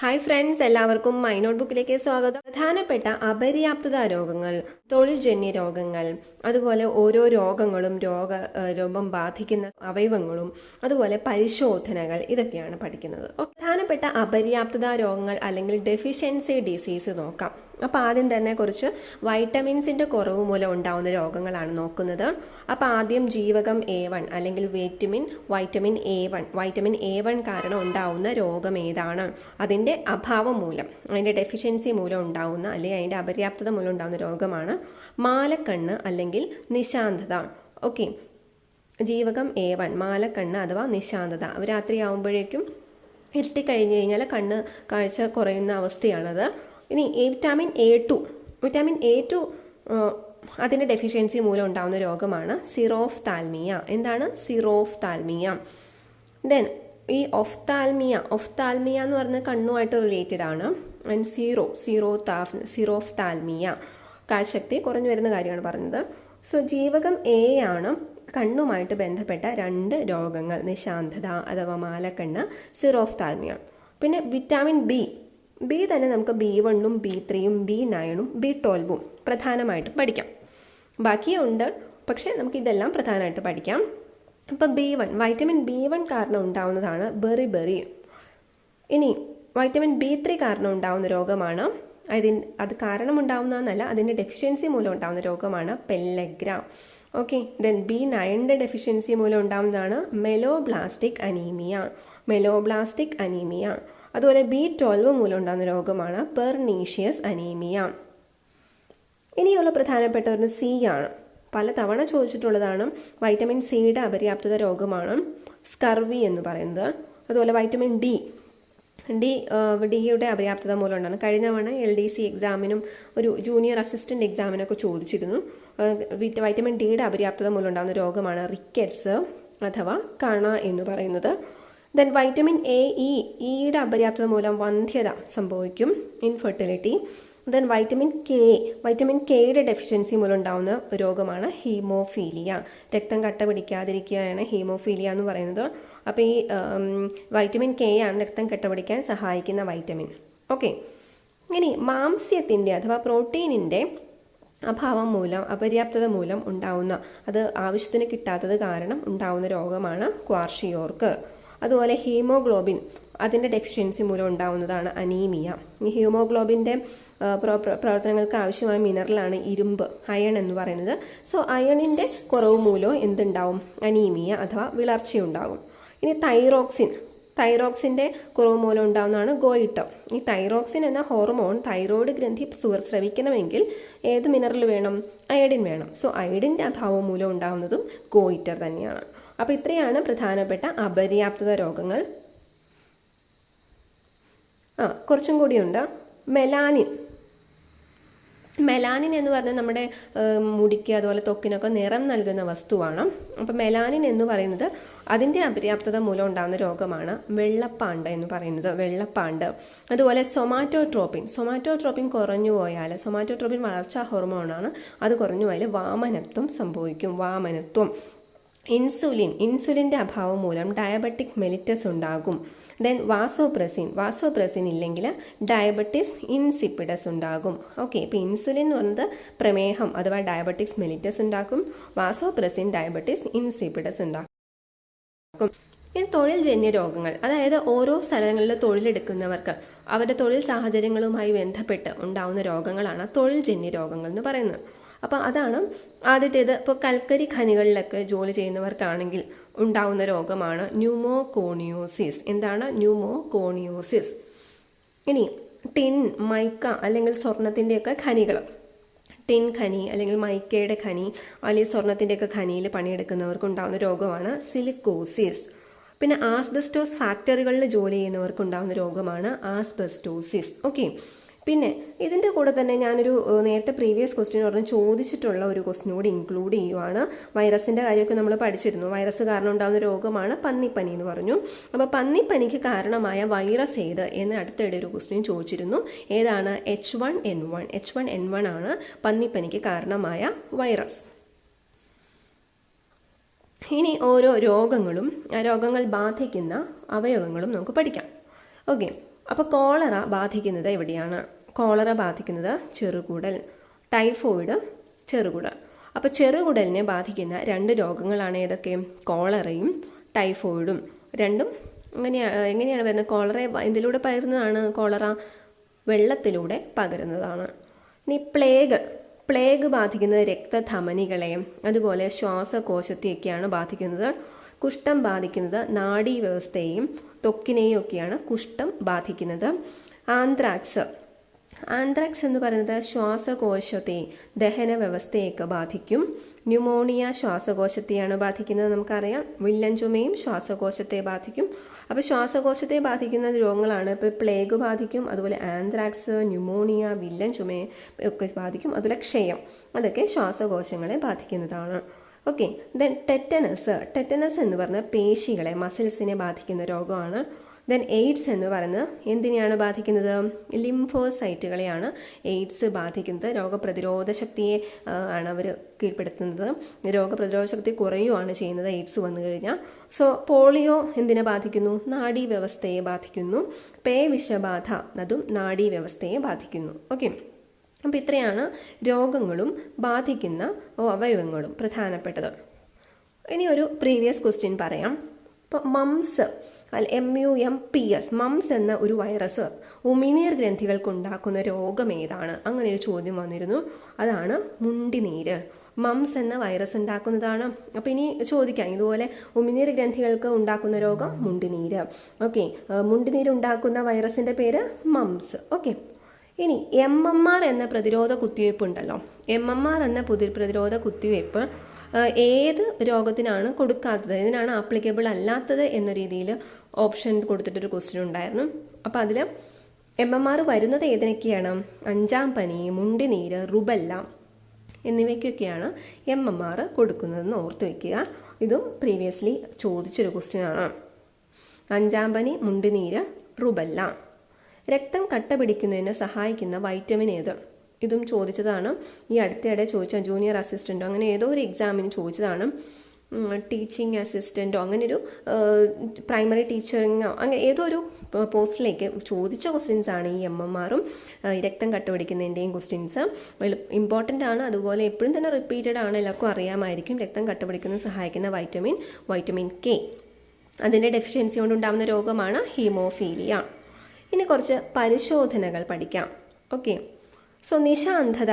Hi friends എല്ലാവർക്കും my not ബുക്കിലേക്ക് സ്വാഗതം. പ്രധാനപ്പെട്ട അപര്യാപ്തത രോഗങ്ങൾ തൊഴിൽജന്യ രോഗങ്ങൾ അതുപോലെ ഓരോ രോഗങ്ങളും രോഗ രോഗം ബാധിക്കുന്ന അവയവങ്ങളും അതുപോലെ പരിശോധനകൾ ഇതൊക്കെയാണ് പഠിക്കുന്നത്. പ്രധാനപ്പെട്ട അപര്യാപ്തത രോഗങ്ങൾ അല്ലെങ്കിൽ ഡെഫിഷ്യൻസി ഡിസീസ് നോക്കാം. അപ്പോൾ ആദ്യം തന്നെ കുറച്ച് വൈറ്റമിൻസിന്റെ കുറവ് മൂലം ഉണ്ടാകുന്ന രോഗങ്ങളാണ് നോക്കുന്നത്. അപ്പോൾ ആദ്യം ജീവകം എ വൺ അല്ലെങ്കിൽ vitamin vitamin A one vitamin A one കാരണം ഉണ്ടാവുന്ന രോഗം ഏതാണ്? അതിന്റെ അഭാവം മൂലം അതിന്റെ ഡെഫിഷ്യൻസി മൂലം ഉണ്ടാവുന്ന അല്ലെങ്കിൽ അതിന്റെ അപര്യാപ്തത മൂലം ഉണ്ടാകുന്ന രോഗമാണ് മാലക്കണ്ണ് അല്ലെങ്കിൽ നിശാന്തത. ഓക്കെ ജീവകം എ വൺ മാലക്കണ്ണ് അഥവാ നിശാന്തത. രാത്രിയാവുമ്പോഴേക്കും കഴിഞ്ഞ് കഴിഞ്ഞാൽ കണ്ണ് കാഴ്ച കുറയുന്ന അവസ്ഥയാണത്. ഇനി vitamin A two vitamin A two അതിന്റെ ഡെഫിഷ്യൻസി മൂലം ഉണ്ടാകുന്ന രോഗമാണ് സിറോഫ് താൽമിയ എന്താണ് സിറോഫ് താൽമിയ ദെൻ ഈ ഒഫ്താൽമിയ ഒഫ്താൽമിയ എന്ന് പറഞ്ഞ കണ്ണുമായിട്ട് റിലേറ്റഡ് ആണ്. ആൻഡ് സീറോ സീറോ താഫ് സിറോഫ് താൽമിയ കാഴ്ചശക്തി കുറഞ്ഞു വരുന്ന കാര്യമാണ് പറഞ്ഞത്. സോ ജീവകം എ ആണ് കണ്ണുമായിട്ട് ബന്ധപ്പെട്ട രണ്ട് രോഗങ്ങൾ. നിശാന്തത അഥവാ മാലക്കണ്ണ് സിറോഫ് താൽമിയ പിന്നെ വിറ്റാമിൻ ബി ബി തന്നെ നമുക്ക് ബി വണ്ണും ബി ത്രീയും ബി നയനും ബി ട്വൽവും പ്രധാനമായിട്ട് പഠിക്കാം. ബാക്കിയുണ്ട് പക്ഷേ നമുക്ക് ഇതെല്ലാം പ്രധാനമായിട്ട് പഠിക്കാം. ഇപ്പം B one vitamin B one കാരണം ഉണ്ടാവുന്നതാണ് ബെറി ബെറി. ഇനി വൈറ്റമിൻ ബി ത്രീ കാരണം ഉണ്ടാവുന്ന രോഗമാണ്. അതിന് അത് കാരണം ഉണ്ടാവുന്നതെന്നല്ല അതിന്റെ ഡെഫിഷ്യൻസി മൂലം ഉണ്ടാവുന്ന രോഗമാണ് പെല്ലഗ്ര ഓക്കെ ദെൻ ബി നയന്റെ ഡെഫിഷ്യൻസി മൂലം ഉണ്ടാവുന്നതാണ് മെലോബ്ലാസ്റ്റിക് അനീമിയ മെലോബ്ലാസ്റ്റിക് അനീമിയ അതുപോലെ ബി ട്വൽവ് മൂലം ഉണ്ടാകുന്ന രോഗമാണ് പെർനീഷ്യസ് അനീമിയ ഇനിയുള്ള പ്രധാനപ്പെട്ട ഒരു സി ആണ്. പല തവണ ചോദിച്ചിട്ടുള്ളതാണ് വൈറ്റമിൻ സിയുടെ അപര്യാപ്തത രോഗമാണ് സ്കർവി എന്ന് പറയുന്നത്. അതുപോലെ വൈറ്റമിൻ ഡി ഡി ഡിയുടെ അപര്യാപ്തത മൂലം ഉണ്ടാണ് കഴിഞ്ഞ തവണ എൽ ഡി സി എക്സാമിനും ഒരു ജൂനിയർ അസിസ്റ്റന്റ് എക്സാമിനൊക്കെ ചോദിച്ചിരുന്നു. വൈറ്റമിൻ ഡിയുടെ അപര്യാപ്തത മൂലം ഉണ്ടാകുന്ന രോഗമാണ് റിക്കറ്റ്സ് അഥവാ കണ എന്ന് പറയുന്നത്. ദെൻ വൈറ്റമിൻ എ ഇ ഇയുടെ അപര്യാപ്തത മൂലം വന്ധ്യത സംഭവിക്കും infertility then vitamin K vitamin കെയുടെ ഡെഫിഷ്യൻസി മൂലം ഉണ്ടാകുന്ന രോഗമാണ് ഹീമോഫീലിയ രക്തം കട്ട പിടിക്കാതിരിക്കുകയാണ് ഹീമോഫീലിയ എന്ന് പറയുന്നത്. അപ്പോൾ ഈ വൈറ്റമിൻ കെ ആണ് രക്തം കട്ട പിടിക്കാൻ സഹായിക്കുന്ന വൈറ്റമിൻ ഓക്കെ ഇനി മാംസ്യത്തിന്റെ അഥവാ പ്രോട്ടീനിന്റെ അഭാവം മൂലം അപര്യാപ്തത മൂലം ഉണ്ടാവുന്ന അത് ആവശ്യത്തിന് കിട്ടാത്തത് കാരണം ഉണ്ടാവുന്ന രോഗമാണ് ക്വാർഷിയോർക്ക് അതുപോലെ ഹീമോഗ്ലോബിൻ അതിന്റെ ഡെഫിഷ്യൻസി മൂലം ഉണ്ടാവുന്നതാണ് അനീമിയ ഈ ഹീമോഗ്ലോബിന്റെ പ്രവർത്തനങ്ങൾക്ക് ആവശ്യമായ മിനറലാണ് ഇരുമ്പ് അയൺ എന്ന് പറയുന്നത്. സോ അയണിന്റെ കുറവ് മൂലം എന്തുണ്ടാവും? അനീമിയ അഥവാ വിളർച്ചയുണ്ടാകും. ഇനി തൈറോക്സിൻ തൈറോക്സിന്റെ കുറവ് മൂലം ഉണ്ടാകുന്നതാണ് ഗോയിട്ടം ഈ തൈറോക്സിൻ എന്ന ഹോർമോൺ തൈറോയ്ഡ് ഗ്രന്ഥി സ്രവിക്കണമെങ്കിൽ ഏത് മിനറൽ വേണം? അയഡിൻ വേണം. സോ അയഡിന്റെ അഭാവം മൂലം ഉണ്ടാകുന്നതും ഗോയിറ്റർ തന്നെയാണ്. അപ്പോൾ ഇത്രയാണ് പ്രധാനപ്പെട്ട അപര്യാപ്തത രോഗങ്ങൾ. ആ കുറച്ചും കൂടിയുണ്ട് മെലാനിൻ. മെലാനിൻ എന്ന് പറഞ്ഞാൽ നമ്മുടെ മുടിക്ക് അതുപോലെ തൊക്കിനൊക്കെ നിറം നൽകുന്ന വസ്തുവാണ്. അപ്പം മെലാനിൻ എന്ന് പറയുന്നത് അതിന്റെ അപര്യാപ്തത മൂലം ഉണ്ടാകുന്ന രോഗമാണ് വെള്ളപ്പാണ്ട് എന്ന് പറയുന്നത് വെള്ളപ്പാണ്ട്. അതുപോലെ സൊമാറ്റോട്രോപ്പിൻ. സൊമാറ്റോട്രോപ്പിൻ കുറഞ്ഞു പോയാൽ സൊമാറ്റോട്രോപ്പിൻ വളർച്ചാ ഹോർമോണാണ്. അത് കുറഞ്ഞു പോയാൽ വാമനത്വം സംഭവിക്കും വാമനത്വം. ഇൻസുലിൻ ഇൻസുലിന്റെ അഭാവം മൂലം ഡയബറ്റിക് മെലിറ്റസ് ഉണ്ടാകും. ദെൻ വാസോപ്രസിൻ വാസോപ്രസിൻ ഇല്ലെങ്കിൽ ഡയബറ്റിസ് ഇൻസിപ്പിഡസ് ഉണ്ടാകും. ഓക്കെ ഇപ്പോൾ ഇൻസുലിൻ എന്ന് പറയുന്നത് പ്രമേഹം അഥവാ ഡയബറ്റിക്സ് മെലിറ്റസ് ഉണ്ടാക്കും. വാസോപ്രസിൻ ഡയബറ്റിസ് ഇൻസിപ്പിഡസ് ഉണ്ടാക്കും. ഇനി തൊഴിൽ ജന്യ രോഗങ്ങൾ അതായത് ഓരോ സ്ഥലങ്ങളിൽ തൊഴിലെടുക്കുന്നവർക്ക് അവരുടെ തൊഴിൽ സാഹചര്യങ്ങളുമായി ബന്ധപ്പെട്ട് ഉണ്ടാവുന്ന രോഗങ്ങളാണ് തൊഴിൽ ജന്യ രോഗങ്ങൾ എന്ന് പറയുന്നത്. അപ്പം അതാണ് ആദ്യത്തേത്. ഇപ്പോൾ കൽക്കരി ഖനികളിലൊക്കെ ജോലി ചെയ്യുന്നവർക്കാണെങ്കിൽ ഉണ്ടാവുന്ന രോഗമാണ് ന്യൂമോകോണിയോസിസ്. എന്താണ് ന്യൂമോകോണിയോസിസ്? ഇനി ടിൻ മൈക്ക അല്ലെങ്കിൽ സ്വർണത്തിന്റെയൊക്കെ ഖനികൾ ടിൻ ഖനി അല്ലെങ്കിൽ മൈക്കയുടെ ഖനി അല്ലെങ്കിൽ സ്വർണത്തിന്റെയൊക്കെ ഖനിയിൽ പണിയെടുക്കുന്നവർക്ക് ഉണ്ടാകുന്ന രോഗമാണ് സിലിക്കോസിസ്. പിന്നെ ആസ്ബസ്റ്റോസ് ഫാക്ടറികളിൽ ജോലി ചെയ്യുന്നവർക്ക് ഉണ്ടാകുന്ന രോഗമാണ് ആസ്ബസ്റ്റോസിസ്. ഓക്കെ. പിന്നെ ഇതിന്റെ കൂടെ തന്നെ ഞാനൊരു നേരത്തെ പ്രീവിയസ് ക്വസ്റ്റ്യൻ പറഞ്ഞു ചോദിച്ചിട്ടുള്ള ഒരു ക്വസ്റ്റിനും കൂടി ഇൻക്ലൂഡ് ചെയ്യുവാണ്. വൈറസിന്റെ കാര്യമൊക്കെ നമ്മൾ പഠിച്ചിരുന്നു. വൈറസ് കാരണം ഉണ്ടാകുന്ന രോഗമാണ് പന്നിപ്പനി എന്ന് പറഞ്ഞു. അപ്പോൾ പന്നിപ്പനിക്ക് കാരണമായ വൈറസ് ഏത് എന്ന് അടുത്തിടെ ഒരു ക്വസ്റ്റ്യൻ ചോദിച്ചിരുന്നു. ഏതാണ്? H one N one H one N one ആണ് പന്നിപ്പനിക്ക് കാരണമായ വൈറസ് ഇനി ഓരോ രോഗങ്ങളും രോഗങ്ങൾ ബാധിക്കുന്ന അവയവങ്ങളും നമുക്ക് പഠിക്കാം. ഓക്കെ അപ്പോൾ കോളറ ബാധിക്കുന്നത് എവിടെയാണ്? കോളറ ബാധിക്കുന്നത് ചെറുകുടൽ ടൈഫോയിഡ് ചെറുകുടൽ. അപ്പോൾ ചെറുകുടലിനെ ബാധിക്കുന്ന രണ്ട് രോഗങ്ങളാണ് ഏതൊക്കെ? കോളറയും ടൈഫോയിഡും. രണ്ടും എങ്ങനെയാണ് എങ്ങനെയാണ് വരുന്നത്? കോളറ എന്തിലൂടെ പകരുന്നതാണ് കോളറ വെള്ളത്തിലൂടെ പകരുന്നതാണ്. ഇനി പ്ലേഗ് പ്ലേഗ് ബാധിക്കുന്നത് രക്തധമനികളെയും അതുപോലെ ശ്വാസകോശത്തെയൊക്കെയാണ് ബാധിക്കുന്നത്. കുഷ്ഠം ബാധിക്കുന്നത് നാഡീവ്യവസ്ഥയെയും ത്വക്കിനെയും ഒക്കെയാണ് കുഷ്ഠം ബാധിക്കുന്നത്. ആന്ത്രാക്സ് ആന്ത്രാക്സ് എന്ന് പറയുന്നത് ശ്വാസകോശത്തെ ദഹന വ്യവസ്ഥയൊക്കെ ബാധിക്കും. ന്യൂമോണിയ ശ്വാസകോശത്തെയാണ് ബാധിക്കുന്നത് നമുക്കറിയാം. വില്ലൻ ചുമയും ശ്വാസകോശത്തെ ബാധിക്കും. അപ്പോൾ ശ്വാസകോശത്തെ ബാധിക്കുന്ന രോഗങ്ങളാണ് ഇപ്പോൾ പ്ലേഗ് ബാധിക്കും അതുപോലെ ആന്ത്രാക്സ് ന്യൂമോണിയ വില്ലൻ ചുമയെ ഒക്കെ ബാധിക്കും അതുപോലെ ക്ഷയം. അതൊക്കെ ശ്വാസകോശങ്ങളെ ബാധിക്കുന്നതാണ്. ഓക്കെ ദെൻ ടെറ്റനസ് ടെറ്റനസ് എന്ന് പറഞ്ഞാൽ പേശികളെ മസിൽസിനെ ബാധിക്കുന്ന രോഗമാണ്. ദെൻ എയ്ഡ്സ് എന്ന് പറയുന്നത് എന്തിനെയാണ് ബാധിക്കുന്നത്? ലിംഫോസൈറ്റുകളെയാണ് എയ്ഡ്സ് ബാധിക്കുന്നത്. രോഗപ്രതിരോധ ശക്തിയെ ആണ് അവർ കീഴ്പ്പെടുത്തുന്നത്. രോഗപ്രതിരോധ ശക്തി കുറയുകയാണ് ചെയ്യുന്നത് എയ്ഡ്സ് വന്നു കഴിഞ്ഞാൽ. സോ പോളിയോ എന്തിനെ ബാധിക്കുന്നു? നാഡീ വ്യവസ്ഥയെ ബാധിക്കുന്നു. പേ വിഷബാധ അതും നാഡീ വ്യവസ്ഥയെ ബാധിക്കുന്നു. ഓക്കെ അപ്പോൾ ഇത്രയാണ് രോഗങ്ങളും ബാധിക്കുന്ന അവയവങ്ങളും പ്രധാനപ്പെട്ടത്. ഇനി ഒരു പ്രീവിയസ് ക്വസ്റ്റ്യൻ പറയാം. ഇപ്പോൾ mumps M U M P S mumps എന്ന ഒരു വൈറസ് ഉമിനീർ ഗ്രന്ഥികൾക്കുണ്ടാക്കുന്ന രോഗം ഏതാണ്? അങ്ങനെ ഒരു ചോദ്യം വന്നിരുന്നു. അതാണ് മുണ്ടിനീര്. മംസ് എന്ന വൈറസ് ഉണ്ടാക്കുന്നതാണ്. അപ്പം ഇനി ചോദിക്കാം. ഇതുപോലെ ഉമിനീർ ഗ്രന്ഥികൾക്ക് ഉണ്ടാക്കുന്ന രോഗം മുണ്ടിനീര്. ഓക്കെ. മുണ്ടിനീര് ഉണ്ടാക്കുന്ന വൈറസിന്റെ പേര് മംസ് ഓക്കെ. ഇനി എം എം ആർ എന്ന പ്രതിരോധ കുത്തിവയ്പ്പ് ഉണ്ടല്ലോ. എം എം ആർ എന്ന പുതിയ പ്രതിരോധ കുത്തിവയ്പ്പ് ഏത് രോഗത്തിനാണ് കൊടുക്കാത്തത്? ഇതിനാണ് ആപ്ലിക്കബിൾ അല്ലാത്തത് എന്ന രീതിയിൽ ഓപ്ഷൻ കൊടുത്തിട്ടൊരു ക്വസ്റ്റ്യൻ ഉണ്ടായിരുന്നു. അപ്പോൾ അതിൽ എം എം ആർ വരുന്നത് ഏതിനൊക്കെയാണ്? അഞ്ചാം പനി മുണ്ടിനീര് റുബല്ല എന്നിവയ്ക്കൊക്കെയാണ് എം എം ആർ കൊടുക്കുന്നതെന്ന് ഓർത്ത് വയ്ക്കുക ഇതും പ്രീവിയസ്ലി ചോദിച്ചൊരു ക്വസ്റ്റ്യൻ ആണ്. അഞ്ചാം പനി മുണ്ടിനീര് റുബല്ല. രക്തം കട്ട പിടിക്കുന്നതിന് സഹായിക്കുന്ന വൈറ്റമിൻ ഏത്? ഇതും ചോദിച്ചതാണ്. ഈ അടുത്തിടെ ചോദിച്ച ജൂനിയർ അസിസ്റ്റന്റോ അങ്ങനെ ഏതോ ഒരു എക്സാമിന് ചോദിച്ചതാണ്. ടീച്ചിങ് അസിസ്റ്റന്റോ അങ്ങനൊരു പ്രൈമറി ടീച്ചറിങ്ങോ അങ്ങനെ ഏതോ ഒരു പോസ്റ്റിലേക്ക് ചോദിച്ച ക്വസ്റ്റ്യൻസ് ആണ് ഈ എം എം ആറും രക്തം കട്ടുപിടിക്കുന്നതിന്റെയും ക്വസ്റ്റ്യൻസ് ഇമ്പോർട്ടന്റ് ആണ് അതുപോലെ എപ്പോഴും തന്നെ റിപ്പീറ്റഡ് ആണ് എല്ലാവർക്കും അറിയാമായിരിക്കും രക്തം കട്ടുപിടിക്കുന്നതിന് സഹായിക്കുന്ന വൈറ്റമിൻ വൈറ്റമിൻ കെ അതിന്റെ ഡെഫിഷ്യൻസി കൊണ്ടുണ്ടാകുന്ന രോഗമാണ് ഹീമോഫീലിയ ഇനി കുറച്ച് പരിശോധനകൾ പഠിക്കാം. ഓക്കെ സോ നിശാന്ധത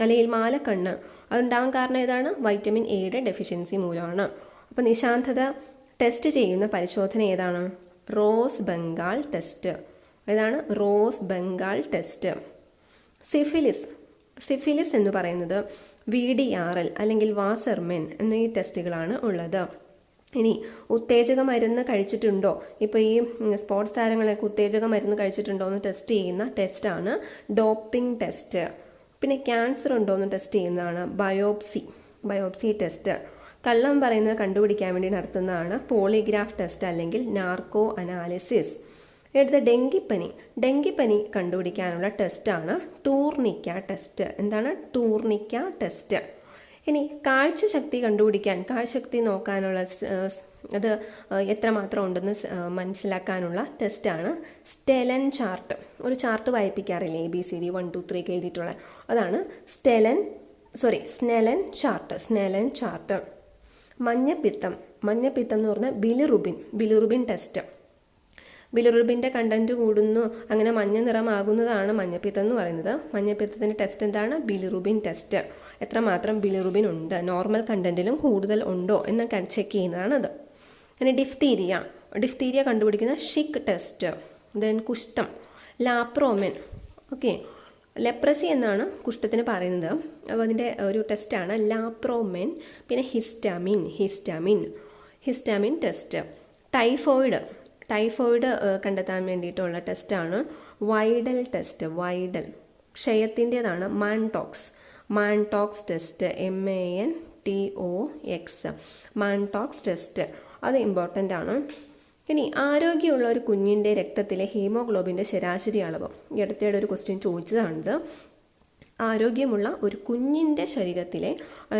അല്ലെങ്കിൽ മാലക്കണ്ണ് അതുണ്ടാകാൻ കാരണം ഏതാണ്? വൈറ്റമിൻ എയുടെ ഡെഫിഷ്യൻസി മൂലമാണ്. അപ്പോൾ നിശാന്തത ടെസ്റ്റ് ചെയ്യുന്ന പരിശോധന ഏതാണ്? റോസ് ബംഗാൾ ടെസ്റ്റ് ഏതാണ്? Rose Bengal test syphilis syphilis എന്ന് പറയുന്നത് വി ഡി ആർ എൽ അല്ലെങ്കിൽ വാസർമെൻ എന്നീ ടെസ്റ്റുകളാണ് ഉള്ളത്. ഇനി ഉത്തേജക മരുന്ന് കഴിച്ചിട്ടുണ്ടോ? ഇപ്പോൾ ഈ സ്പോർട്സ് താരങ്ങളൊക്കെ ഉത്തേജക മരുന്ന് കഴിച്ചിട്ടുണ്ടോ എന്ന് ടെസ്റ്റ് ചെയ്യുന്ന ടെസ്റ്റാണ് ഡോപ്പിംഗ് ടെസ്റ്റ് പിന്നെ ക്യാൻസർ ഉണ്ടോ എന്ന് ടെസ്റ്റ് ചെയ്യുന്നതാണ് ബയോപ്സി ബയോപ്സി ടെസ്റ്റ് കള്ളം പറയുന്നത് കണ്ടുപിടിക്കാൻ വേണ്ടി നടത്തുന്നതാണ് പോളിഗ്രാഫ് ടെസ്റ്റ് അല്ലെങ്കിൽ നാർക്കോ അനാലിസിസ് എടുത്ത ഡെങ്കിപ്പനി ഡെങ്കിപ്പനി കണ്ടുപിടിക്കാനുള്ള ടെസ്റ്റാണ് ടൂർണിക്ക ടെസ്റ്റ് എന്താണ്? ടൂർണിക്ക ടെസ്റ്റ് ഇനി കാഴ്ചശക്തി കണ്ടുപിടിക്കാൻ കാഴ്ചശക്തി നോക്കാനുള്ള അത് എത്രമാത്രം ഉണ്ടെന്ന് മനസ്സിലാക്കാനുള്ള ടെസ്റ്റാണ് സ്റ്റെലൻ ചാർട്ട്. ഒരു chart വായിപ്പിക്കാറില്ലേ A B C D one two three ഒക്കെ എഴുതിയിട്ടുള്ള? അതാണ് Stellen sorry Snellen chart Snellen chart. മഞ്ഞപ്പിത്തം മഞ്ഞപ്പിത്തം എന്ന് പറഞ്ഞാൽ ബിലിറുബിൻ ബിലിറുബിൻ ടെസ്റ്റ് ബിലിറുബിന്റെ കണ്ടന്റ് കൂടുന്നു അങ്ങനെ മഞ്ഞ നിറമാകുന്നതാണ് മഞ്ഞപ്പിത്തം എന്ന് പറയുന്നത്. മഞ്ഞപ്പിത്തത്തിന്റെ ടെസ്റ്റ് എന്താണ്? ബിലിറുബിൻ ടെസ്റ്റ് എത്രമാത്രം ബിലിറുബിൻ ഉണ്ട് നോർമൽ കണ്ടന്റിലും കൂടുതൽ ഉണ്ടോ എന്നൊക്കെ ചെക്ക് ചെയ്യുന്നതാണത്. പിന്നെ ഡിഫ്തീരിയ ഡിഫ്തീരിയ കണ്ടുപിടിക്കുന്ന ഷിക്ക് ടെസ്റ്റ് ദെൻ കുഷ്ഠം ലാപ്രോമെൻ ഓക്കെ ലെപ്രസി എന്നാണ് കുഷ്ഠത്തിന് പറയുന്നത്. അപ്പോൾ അതിന്റെ ഒരു ടെസ്റ്റാണ് ലാപ്രോമെൻ പിന്നെ histamine histamine histamine test typhoid typhoid കണ്ടെത്താൻ വേണ്ടിയിട്ടുള്ള ടെസ്റ്റാണ് Widal test Widal. ക്ഷയത്തിന്റെതാണ് Mantoux. Mantoux test M A N T O X Mantoux test അത് ഇമ്പോർട്ടന്റ് ആണ്. ഇനി ആരോഗ്യമുള്ള ഒരു കുഞ്ഞിന്റെ രക്തത്തിലെ ഹീമോഗ്ലോബിന്റെ ശരാശരി അളവ്. ഈ അടുത്തയുടെ ഒരു ക്വസ്റ്റ്യൻ ചോദിച്ചതാണിത്. ആരോഗ്യമുള്ള ഒരു കുഞ്ഞിന്റെ ശരീരത്തിലെ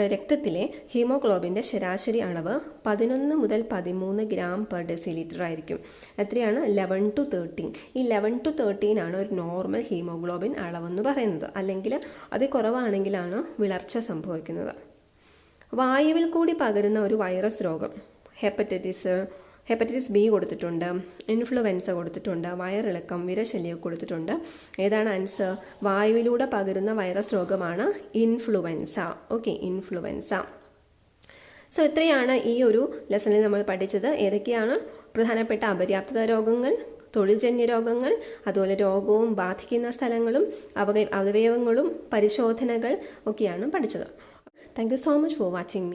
രക്തത്തിലെ ഹീമോഗ്ലോബിന്റെ ശരാശരി അളവ് പതിനൊന്ന് മുതൽ പതിമൂന്ന് ഗ്രാം പെർ ഡെസിലിറ്റർ ആയിരിക്കും. എത്രയാണ്? ലെവൻ ടു തേർട്ടീൻ ഈ ലെവൻ ടു തേർട്ടീൻ ആണ് ഒരു നോർമൽ ഹീമോഗ്ലോബിൻ അളവെന്ന് പറയുന്നത്. അല്ലെങ്കിൽ അത് കുറവാണെങ്കിലാണ് വിളർച്ച സംഭവിക്കുന്നത്. വായുവിൽ കൂടി പകരുന്ന ഒരു വൈറസ് രോഗം ഹെപ്പറ്റൈറ്റിസ് ഹെപ്പറ്റൈറ്റിസ് ബി കൊടുത്തിട്ടുണ്ട് ഇൻഫ്ലുവൻസ കൊടുത്തിട്ടുണ്ട് വയറിളക്കം വിരശല്യം കൊടുത്തിട്ടുണ്ട്. ഏതാണ് ആൻസർ? വായുവിലൂടെ പകരുന്ന വൈറസ് രോഗമാണ് ഇൻഫ്ലുവൻസ. Okay influenza. സോ ഇത്രയാണ് ഈ ഒരു ലെസണിൽ നമ്മൾ പഠിച്ചത്. ഏതൊക്കെയാണ് പ്രധാനപ്പെട്ട അപര്യാപ്തത രോഗങ്ങൾ തൊഴിൽജന്യ രോഗങ്ങൾ അതുപോലെ രോഗവും ബാധിക്കുന്ന സ്ഥലങ്ങളും അവയ അവയവങ്ങളും പരിശോധനകൾ ഒക്കെയാണ് പഠിച്ചത്. Thank you so much for watching me